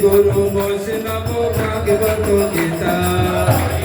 Guru Vaishnava Bhagavato Gita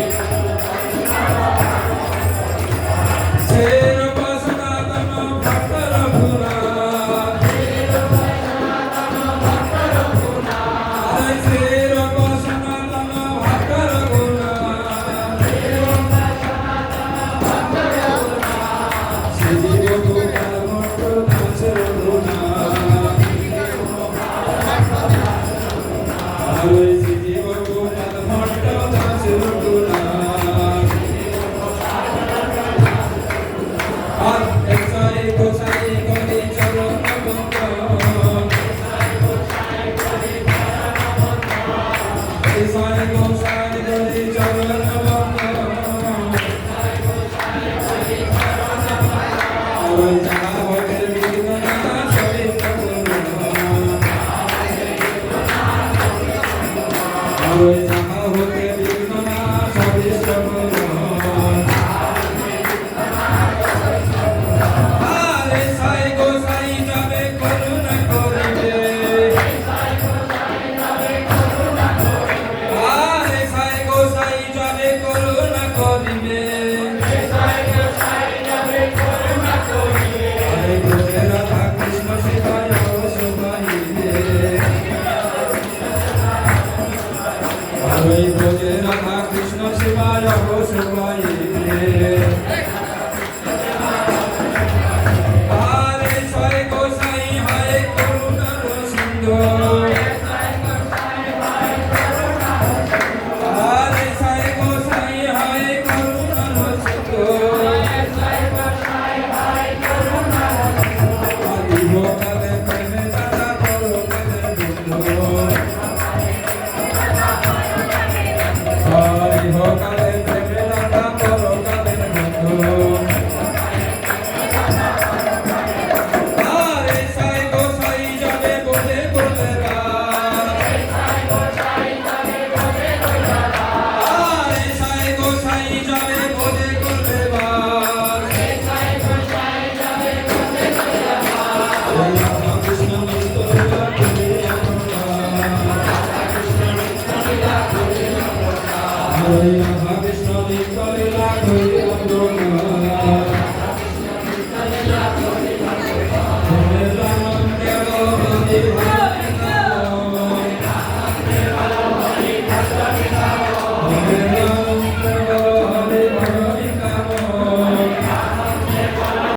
감사합니다. Hari ভোজে Radha Krishna Shivai Shivai Aleluia.